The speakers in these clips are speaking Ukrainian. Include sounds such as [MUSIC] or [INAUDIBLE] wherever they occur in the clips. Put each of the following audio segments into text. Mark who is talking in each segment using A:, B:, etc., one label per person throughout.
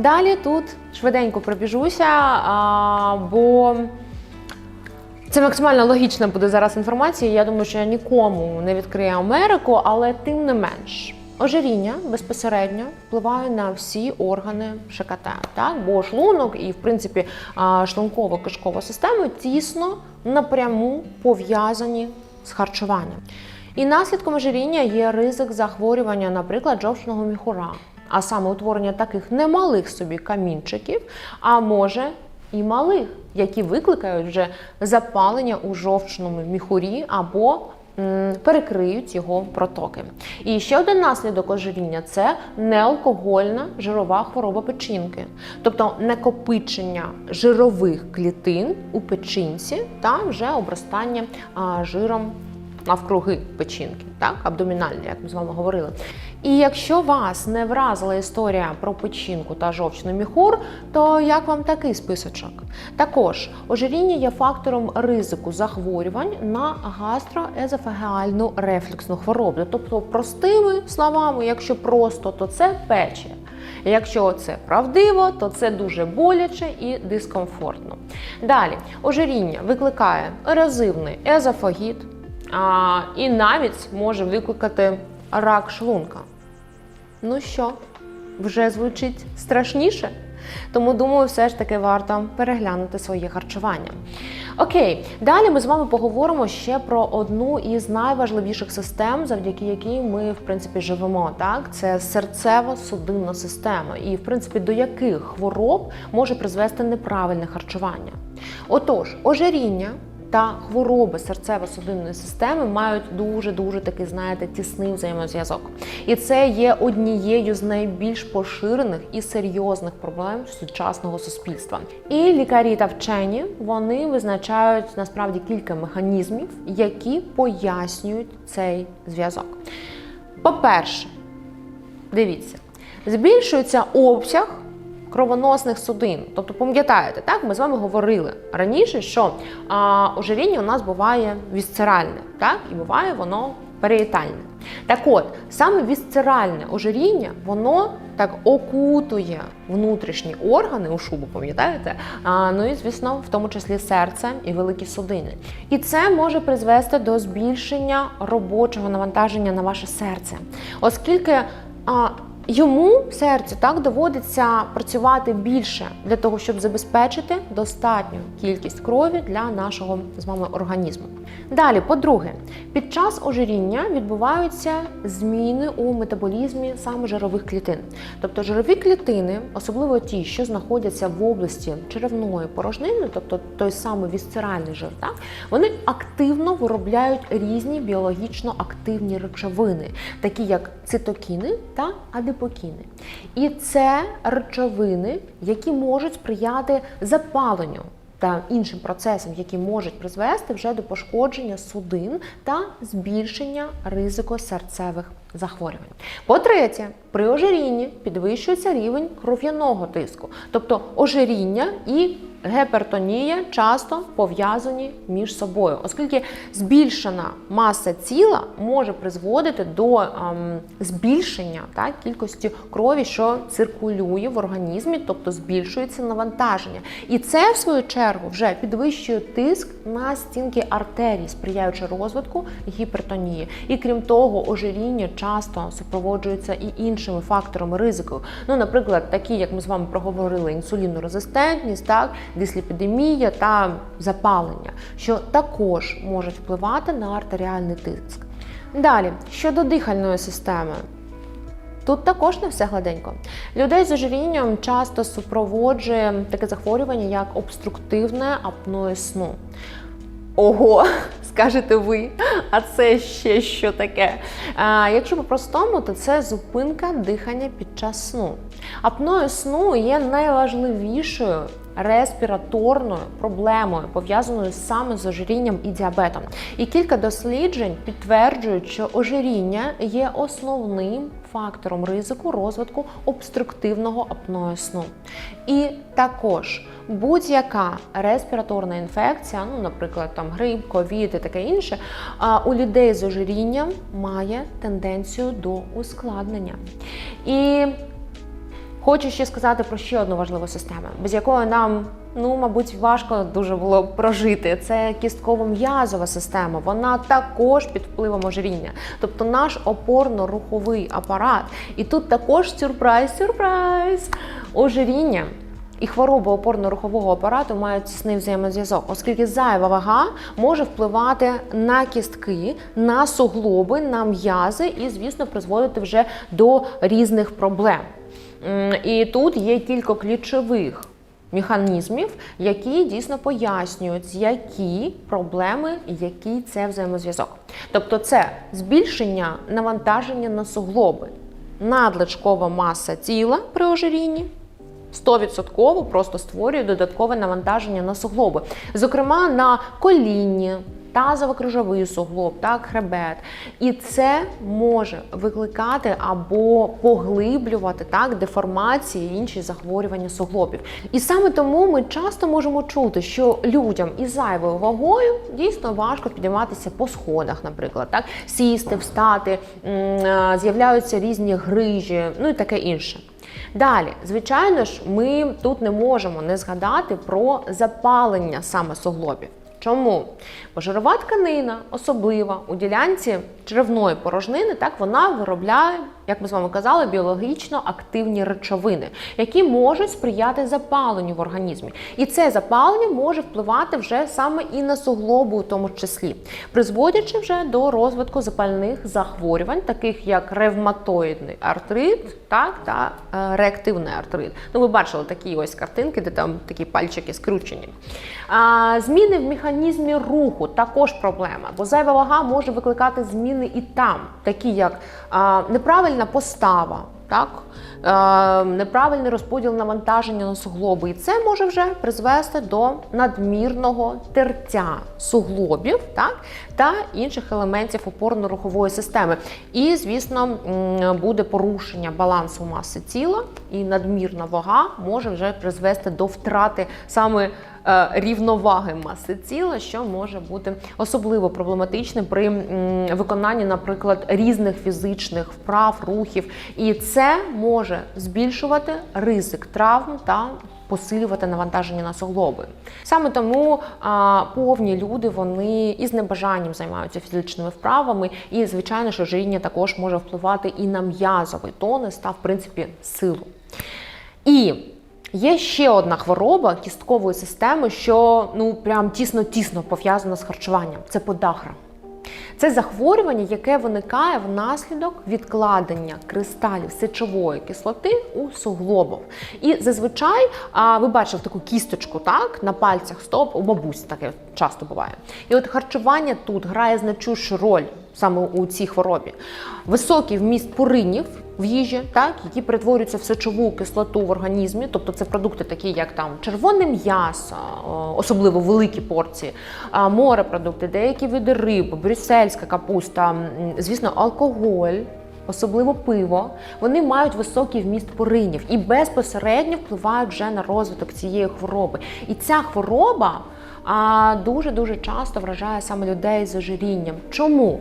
A: Далі тут швиденько пробіжуся, а, бо це максимально логічна буде зараз інформація. Я думаю, що я нікому не відкрию Америку, але тим не менш. Ожиріння безпосередньо впливає на всі органи ШКТ, так? бо шлунок і, в принципі, шлунково-кишкова система тісно напряму пов'язані з харчуванням. І наслідком ожиріння є ризик захворювання, наприклад, жовчного міхура, а саме утворення таких немалих собі камінчиків, а може і малих, які викликають вже запалення у жовчному міхурі або перекриють його протоки. І ще один наслідок ожиріння це неалкогольна жирова хвороба печінки, тобто накопичення жирових клітин у печінці та вже обростання жиром навкруги печінки, так, абдомінальні, як ми з вами говорили. І якщо вас не вразила історія про печінку та жовчний міхур, то як вам такий списочок? Також ожиріння є фактором ризику захворювань на гастроезофагеальну рефлюксну хворобу. Тобто, простими словами, якщо просто, то це пече. Якщо це правдиво, то це дуже боляче і дискомфортно. Далі, ожиріння викликає ерозивний езофагіт, а, і навіть може викликати рак шлунка. Ну що, вже звучить страшніше? Тому думаю, все ж таки варто переглянути своє харчування. Окей, далі ми з вами поговоримо ще про одну із найважливіших систем, завдяки якій ми в принципі живемо. Так, це серцево-судинна система, і в принципі до яких хвороб може призвести неправильне харчування. Отож, ожиріння та хвороби серцево-судинної системи мають дуже дуже такий, знаєте, тісний взаємозв'язок. І це є однією з найбільш поширених і серйозних проблем сучасного суспільства. І лікарі та вчені вони визначають насправді кілька механізмів, які пояснюють цей зв'язок. По-перше, дивіться, збільшується обсяг кровоносних судин. Тобто, пам'ятаєте, так ми з вами говорили раніше, що а, ожиріння у нас буває вісцеральне, так і буває воно періетальне. Так от, саме вісцеральне ожиріння, воно так окутує внутрішні органи у шубу, пам'ятаєте? А, ну і звісно, в тому числі серце і великі судини. І це може призвести до збільшення робочого навантаження на ваше серце, оскільки. А, Йому серцю так доводиться працювати більше для того, щоб забезпечити достатню кількість крові для нашого з вами організму. Далі, по-друге, під час ожиріння відбуваються зміни у метаболізмі саме жирових клітин. Тобто жирові клітини, особливо ті, що знаходяться в області черевної порожнини, тобто той самий вісцеральний жир, так, вони активно виробляють різні біологічно активні речовини, такі як цитокіни та адипокіни. І це речовини, які можуть сприяти запаленню та іншим процесам, які можуть призвести вже до пошкодження судин та збільшення ризику серцевих захворювань. По-третє, при ожирінні підвищується рівень кров'яного тиску, тобто ожиріння і гепертонія часто пов'язані між собою, оскільки збільшена маса тіла може призводити до ем, збільшення так, кількості крові, що циркулює в організмі, тобто збільшується навантаження. І це, в свою чергу, вже підвищує тиск на стінки артерій, сприяючи розвитку гіпертонії. І крім того, ожиріння часто супроводжується і іншими факторами ризику. Ну, наприклад, такі, як ми з вами проговорили, інсулінорезистентність, так, дисліпідемія та запалення, що також можуть впливати на артеріальний тиск. Далі, щодо дихальної системи. Тут також не все гладенько. Людей з ожирінням часто супроводжує таке захворювання, як обструктивне апноє сну. Ого, [LAUGHS] скажете ви, а це ще що таке? А, якщо по-простому, то це зупинка дихання під час сну. Апноє сну є найважливішою респіраторною проблемою, пов'язаною саме з ожирінням і діабетом. І кілька досліджень підтверджують, що ожиріння є основним фактором ризику розвитку обструктивного апною сну. І також будь-яка респіраторна інфекція, ну, наприклад, там грип, ковід і таке інше, у людей з ожирінням має тенденцію до ускладнення. І Хочу ще сказати про ще одну важливу систему, без якої нам, ну, мабуть, важко дуже було прожити. Це кістково-м'язова система. Вона також під впливом ожиріння. Тобто наш опорно-руховий апарат. І тут також сюрприз, сюрприз! Ожиріння. І хвороба опорно-рухового апарату мають тісний взаємозв'язок, оскільки зайва вага може впливати на кістки, на суглоби, на м'язи і, звісно, призводити вже до різних проблем. І тут є кілька ключових механізмів, які дійсно пояснюють, які проблеми, який це взаємозв'язок. Тобто, це збільшення навантаження на суглоби, надлишкова маса тіла при ожирінні. 100% просто створює додаткове навантаження на суглоби, зокрема на колінні, тазово-крижовий суглоб, так, хребет. І це може викликати або поглиблювати так, деформації інші захворювання суглобів. І саме тому ми часто можемо чути, що людям із зайвою вагою дійсно важко підійматися по сходах, наприклад, так, сісти, встати, е, з'являються різні грижі, ну і таке інше. Далі, звичайно ж, ми тут не можемо не згадати про запалення саме суглобів. Чому? Бо жирова тканина особлива у ділянці черевної порожнини, так вона виробляє, як ми з вами казали, біологічно активні речовини, які можуть сприяти запаленню в організмі. І це запалення може впливати вже саме і на суглобу, у тому числі, призводячи вже до розвитку запальних захворювань, таких як ревматоїдний артрит, так та е, реактивний артрит. Ну, ви бачили такі ось картинки, де там такі пальчики скручені. А, зміни в механізмі руху також проблема, бо зайва вага може викликати зміни і там, такі як а, неправильна постава. Так, е, неправильний розподіл навантаження на суглоби, і це може вже призвести до надмірного тертя суглобів, так та інших елементів опорно-рухової системи. І, звісно, буде порушення балансу маси тіла, і надмірна вага може вже призвести до втрати саме рівноваги маси тіла, що може бути особливо проблематичним при виконанні, наприклад, різних фізичних вправ, рухів. І це може збільшувати ризик травм та посилювати навантаження на суглоби. Саме тому а, повні люди вони із небажанням займаються фізичними вправами, і звичайно, що ожиріння також може впливати і на м'язовий тонус та в принципі силу. І Є ще одна хвороба кісткової системи, що ну прям тісно-тісно пов'язана з харчуванням. Це подагра. Це захворювання, яке виникає внаслідок відкладення кристалів сечової кислоти у суглобах. І зазвичай а, ви бачили таку кісточку так, на пальцях стоп, у бабусь таке часто буває. І от харчування тут грає значущу роль саме у цій хворобі. Високий вміст пуринів в їжі, так, які перетворюються в сечову кислоту в організмі, тобто це продукти, такі як там червоне м'ясо, особливо великі порції, морепродукти, деякі види риб, брюссельська капуста, звісно, алкоголь. Особливо пиво, вони мають високий вміст поринів і безпосередньо впливають вже на розвиток цієї хвороби. І ця хвороба а, дуже дуже часто вражає саме людей з ожирінням. Чому?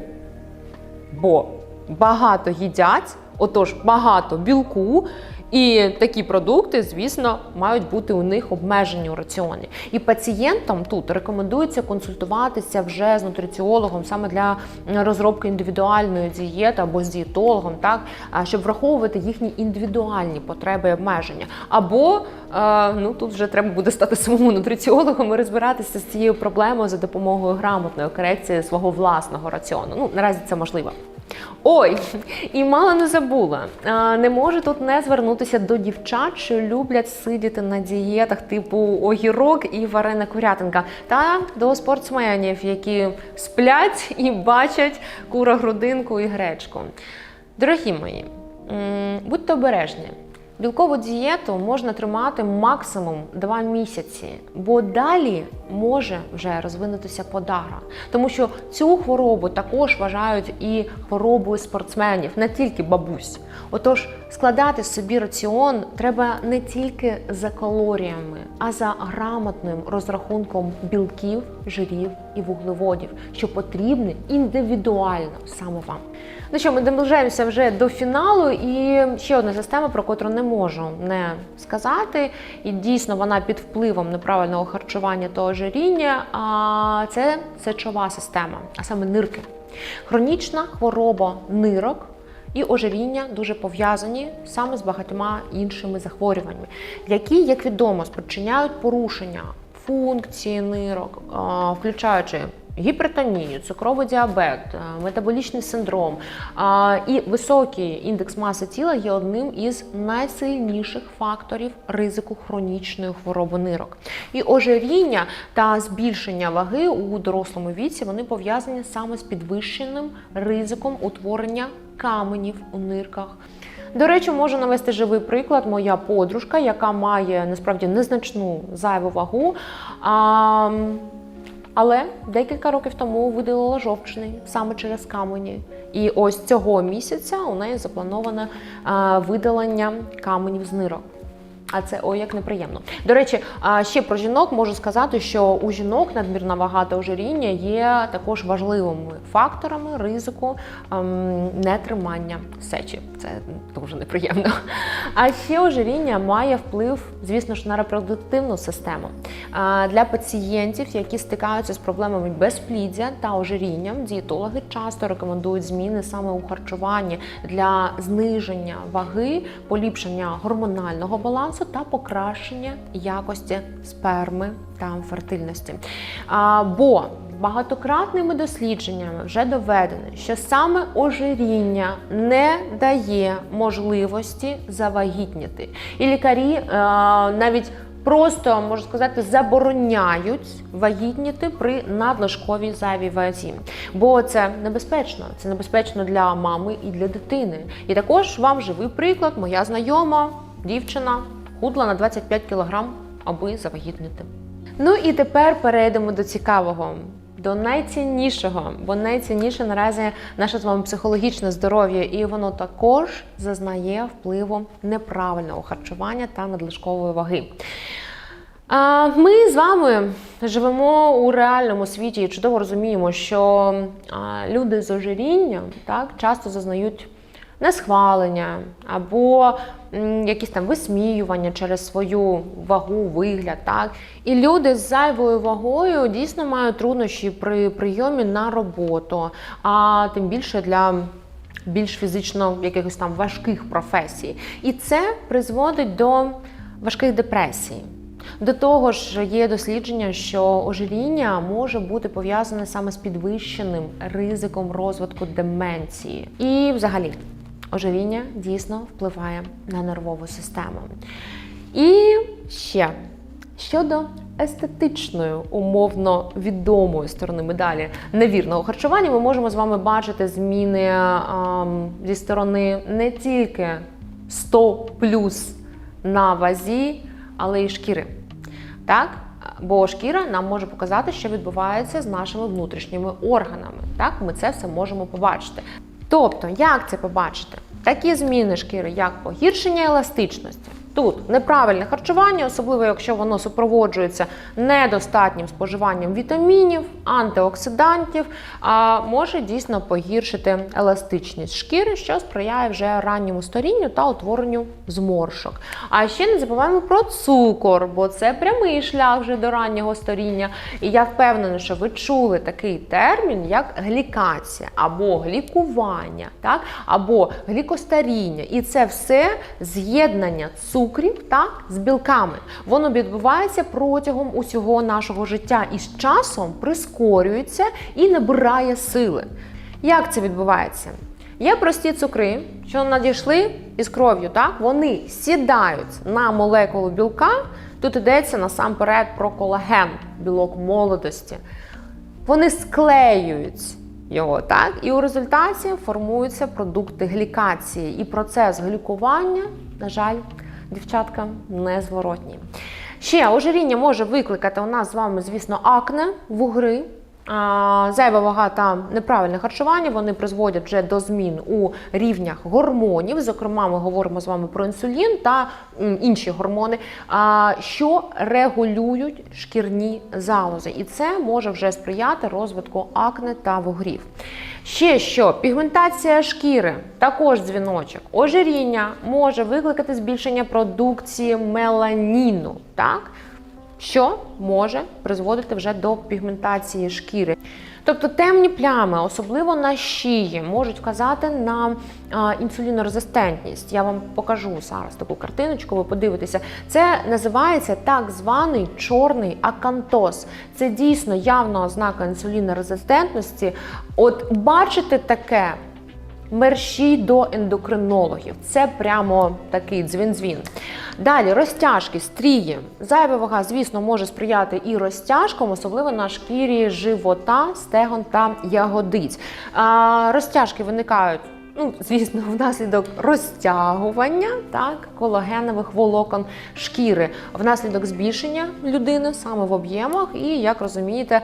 A: Бо багато їдять, отож багато білку. І такі продукти, звісно, мають бути у них обмежені у раціоні. І пацієнтам тут рекомендується консультуватися вже з нутриціологом саме для розробки індивідуальної дієти або з дієтологом, так щоб враховувати їхні індивідуальні потреби і обмеження. Або е, ну тут вже треба буде стати самому нутриціологом і розбиратися з цією проблемою за допомогою грамотної корекції свого власного раціону. Ну наразі це можливо. Ой, [LAUGHS] і мало не забула. Не можу тут не звернутися до дівчат, що люблять сидіти на дієтах типу огірок і варена курятинка, та до спортсменів, які сплять і бачать кура грудинку і гречку. Дорогі мої, будьте обережні. Білкову дієту можна тримати максимум 2 місяці, бо далі може вже розвинутися подагра. Тому що цю хворобу також вважають і хворобою спортсменів, не тільки бабусь. Отож, складати собі раціон треба не тільки за калоріями, а за грамотним розрахунком білків, жирів і вуглеводів, що потрібні індивідуально саме вам. Ну що, ми наближаємося вже до фіналу, і ще одна система, про котру не можу не сказати. І дійсно вона під впливом неправильного харчування та ожиріння. Це сечова система, а саме нирки. Хронічна хвороба нирок. І ожиріння дуже пов'язані саме з багатьма іншими захворюваннями, які, як відомо, спричиняють порушення функції нирок, включаючи гіпертонію, цукровий діабет, метаболічний синдром. І високий індекс маси тіла є одним із найсильніших факторів ризику хронічної хвороби нирок. І ожиріння та збільшення ваги у дорослому віці вони пов'язані саме з підвищеним ризиком утворення каменів у нирках. До речі, можу навести живий приклад. Моя подружка, яка має насправді незначну зайву вагу. А, але декілька років тому видалила жовчний саме через камені. І ось цього місяця у неї заплановане видалення каменів з нирок. А це ой, як неприємно. До речі, ще про жінок можу сказати, що у жінок надмірна вага та ожиріння є також важливими факторами ризику ем, нетримання сечі. Це дуже неприємно. А ще ожиріння має вплив, звісно ж, на репродуктивну систему. Для пацієнтів, які стикаються з проблемами безпліддя та ожирінням, дієтологи часто рекомендують зміни саме у харчуванні для зниження ваги, поліпшення гормонального балансу та покращення якості сперми та фертильності. Бо багатократними дослідженнями вже доведено, що саме ожиріння не дає можливості завагітніти. І лікарі е, навіть просто можна сказати забороняють вагітніти при надлишковій зайвій вазі. Бо це небезпечно. Це небезпечно для мами і для дитини. І також вам живий приклад, моя знайома дівчина худла на 25 кг, аби завагітнити. Ну і тепер перейдемо до цікавого. До найціннішого, бо найцінніше наразі наше з вами психологічне здоров'я, і воно також зазнає впливу неправильного харчування та надлишкової ваги. Ми з вами живемо у реальному світі і чудово розуміємо, що люди з ожирінням так часто зазнають несхвалення або якісь там висміювання через свою вагу, вигляд. Так? І люди з зайвою вагою дійсно мають труднощі при прийомі на роботу, а тим більше для більш фізично якихось там важких професій. І це призводить до важких депресій. До того ж, є дослідження, що ожиріння може бути пов'язане саме з підвищеним ризиком розвитку деменції. І взагалі, ожиріння дійсно впливає на нервову систему. І ще щодо естетичної, умовно відомої сторони медалі невірного харчування, ми можемо з вами бачити зміни ем, зі сторони не тільки 100 плюс на вазі, але й шкіри. Так? Бо шкіра нам може показати, що відбувається з нашими внутрішніми органами. Так, ми це все можемо побачити. Тобто, як це побачити? Такі зміни шкіри, як погіршення еластичності. Тут неправильне харчування, особливо якщо воно супроводжується недостатнім споживанням вітамінів, антиоксидантів, може дійсно погіршити еластичність шкіри, що сприяє вже ранньому старінню та утворенню зморшок. А ще не забуваємо про цукор, бо це прямий шлях вже до раннього старіння. І я впевнена, що ви чули такий термін, як глікація або глікування, так? або глікостаріння. І це все з'єднання цукрів та з білками. Воно відбувається протягом усього нашого життя і з часом прискорюється і набирає сили. Як це відбувається? Є прості цукри, що надійшли із кров'ю, так? вони сідають на молекулу білка. Тут йдеться насамперед про колаген, білок молодості. Вони склеюють його, так? І у результаті формуються продукти глікації. І процес глікування, на жаль, дівчатка, незворотні. Ще ожиріння може викликати у нас з вами, звісно, акне, вугри. Зайва вага та неправильне харчування вони призводять вже до змін у рівнях гормонів. Зокрема, ми говоримо з вами про інсулін та інші гормони, що регулюють шкірні залози, і це може вже сприяти розвитку акне та вугрів. Ще що пігментація шкіри, також дзвіночок, ожиріння може викликати збільшення продукції меланіну. Так? Що може призводити вже до пігментації шкіри. Тобто темні плями, особливо на шиї, можуть вказати на інсулінорезистентність. Я вам покажу зараз таку картиночку, ви подивитеся. Це називається так званий чорний акантоз. Це дійсно явна ознака інсулінорезистентності. От бачите таке. Мерщій до ендокринологів. Це прямо такий дзвін-дзвін. Далі розтяжки, стрії. Зайва вага, звісно, може сприяти і розтяжкам, особливо на шкірі живота, стегон та ягодиць. Розтяжки виникають. Ну, звісно, внаслідок розтягування так, колагенових волокон шкіри, внаслідок збільшення людини саме в об'ємах, і як розумієте,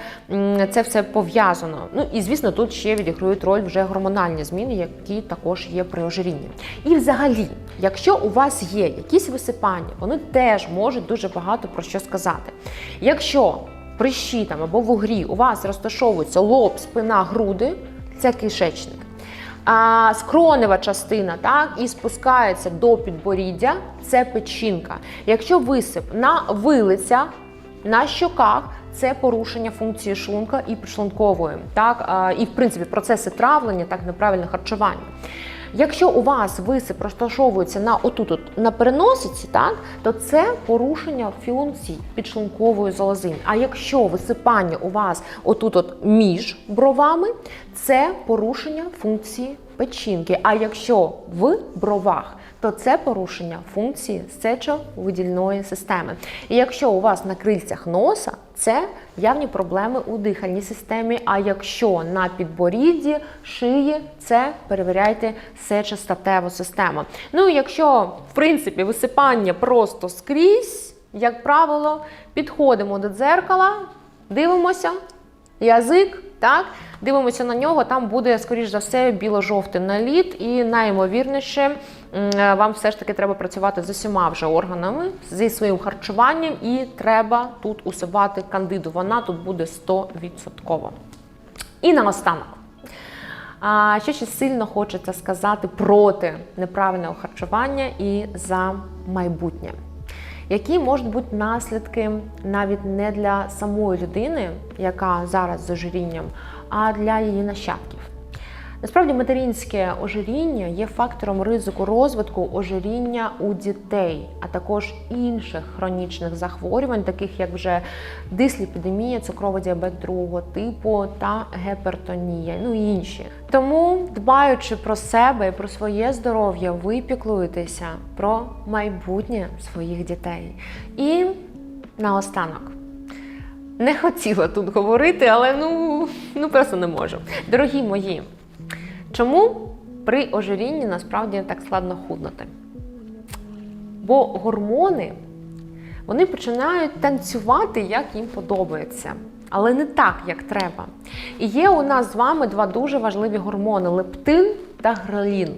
A: це все пов'язано. Ну і звісно, тут ще відіграють роль вже гормональні зміни, які також є при ожирінні. І взагалі, якщо у вас є якісь висипання, вони теж можуть дуже багато про що сказати. Якщо прищі там або вугрі у вас розташовуються лоб, спина, груди, це кишечник. Скронева частина так і спускається до підборіддя, це печінка. Якщо висип на вилиця, на щоках, це порушення функції шлунка і підшлункової, так і в принципі процеси травлення, так неправильне харчування. Якщо у вас висип розташовується на отут, от, на переносиці, так то це порушення функцій підшлункової залози. А якщо висипання у вас отут, от між бровами, це порушення функції печінки. А якщо в бровах, то це порушення функції сечовидільної системи. І якщо у вас на крильцях носа, це явні проблеми у дихальній системі. А якщо на підборідді, шиї, це перевіряйте сечостатеву систему. Ну якщо в принципі висипання просто скрізь, як правило, підходимо до дзеркала, дивимося, язик. Так, дивимося на нього, там буде, скоріш за все, біло-жовтий наліт, і найімовірніше вам все ж таки треба працювати з усіма вже органами, зі своїм харчуванням, і треба тут усувати кандиду. Вона тут буде 100%. І наостанок. А що ще сильно хочеться сказати проти неправильного харчування і за майбутнє. Які можуть бути наслідки навіть не для самої людини, яка зараз з ожирінням, а для її нащадків? Насправді материнське ожиріння є фактором ризику розвитку ожиріння у дітей, а також інших хронічних захворювань, таких як вже дисліпідемія, цукровий діабет другого типу та гепертонія, ну і інші. Тому, дбаючи про себе і про своє здоров'я, ви піклуєтеся про майбутнє своїх дітей. І наостанок. Не хотіла тут говорити, але ну, ну просто не можу. Дорогі мої, чому при ожирінні насправді так складно худнути? Бо гормони вони починають танцювати, як їм подобається. Але не так, як треба. І є у нас з вами два дуже важливі гормони лептин та грелін.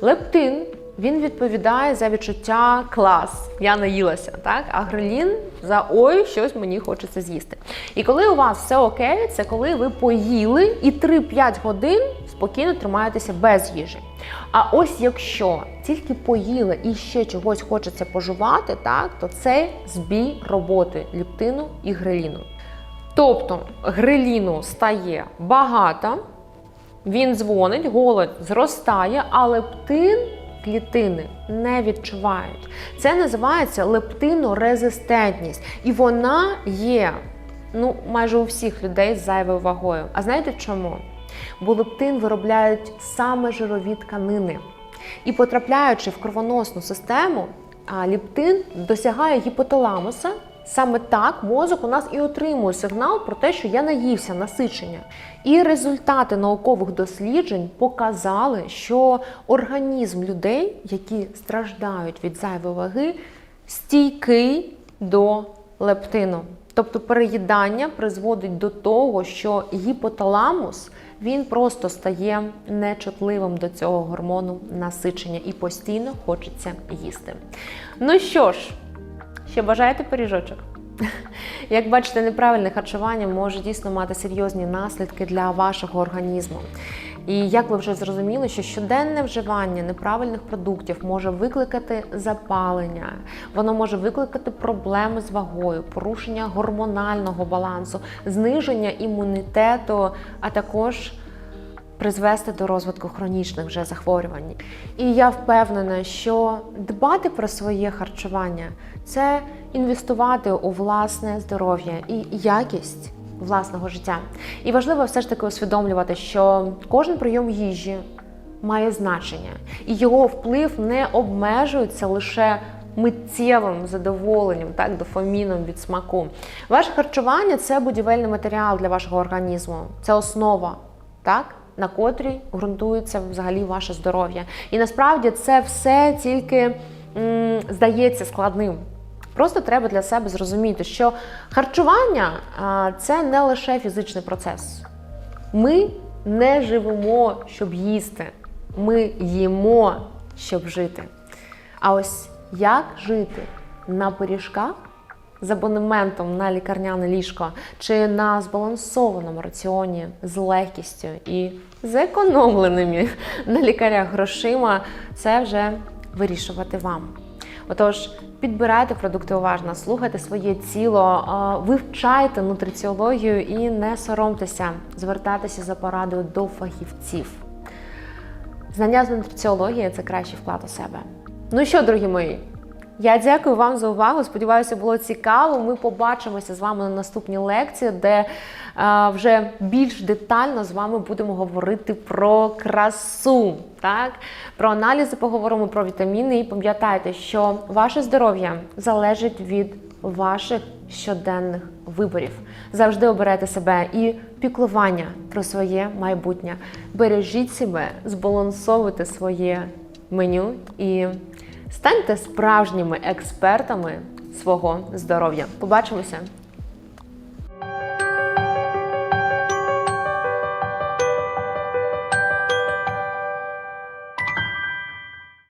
A: Лептин він відповідає за відчуття клас, я наїлася, так? А грелін за ой, щось мені хочеться з'їсти. І коли у вас все окей, це коли ви поїли і 3-5 годин спокійно тримаєтеся без їжі. А ось якщо тільки поїли і ще чогось хочеться пожувати, так, то це збій роботи лептину і греліну. Тобто греліну стає багато, він дзвонить, голод зростає, а лептин клітини не відчувають. Це називається лептинорезистентність. І вона є ну, майже у всіх людей з зайвою вагою. А знаєте чому? Бо лептин виробляють саме жирові тканини. І потрапляючи в кровоносну систему, лептин досягає гіпоталамуса. Саме так мозок у нас і отримує сигнал про те, що я наївся насичення. І результати наукових досліджень показали, що організм людей, які страждають від зайвої ваги, стійкий до лептину. Тобто переїдання призводить до того, що гіпоталамус він просто стає нечутливим до цього гормону насичення і постійно хочеться їсти. Ну що ж, ще бажаєте пиріжочок? [LAUGHS] Як бачите, неправильне харчування може дійсно мати серйозні наслідки для вашого організму. І як ви вже зрозуміли, що щоденне вживання неправильних продуктів може викликати запалення, воно може викликати проблеми з вагою, порушення гормонального балансу, зниження імунітету, а також призвести до розвитку хронічних вже захворювань. І я впевнена, що дбати про своє харчування це інвестувати у власне здоров'я і якість власного життя. І важливо все ж таки усвідомлювати, що кожен прийом їжі має значення, і його вплив не обмежується лише миттєвим задоволенням, так, дофаміном від смаку. Ваше харчування це будівельний матеріал для вашого організму, це основа, так? На котрій ґрунтується взагалі ваше здоров'я. І насправді це все тільки м, здається складним. Просто треба для себе зрозуміти, що харчування це не лише фізичний процес. Ми не живемо, щоб їсти. Ми їмо, щоб жити. А ось як жити на пиріжках з абонементом на лікарняне ліжко чи на збалансованому раціоні з легкістю і зекономленими на лікарях грошима, це вже вирішувати вам. Отож, підбирайте продукти уважно, слухайте своє тіло, вивчайте нутриціологію і не соромтеся звертатися за порадою до фахівців. Знання з нутриціології це кращий вклад у себе. Ну що, дорогі мої? Я дякую вам за увагу. Сподіваюся, було цікаво. Ми побачимося з вами на наступній лекції, де е, вже більш детально з вами будемо говорити про красу. Так, про аналізи поговоримо про вітаміни. І пам'ятайте, що ваше здоров'я залежить від ваших щоденних виборів. Завжди обирайте себе і піклування про своє майбутнє. Бережіть себе, збалансовуйте своє меню і станьте справжніми експертами свого здоров'я. Побачимося!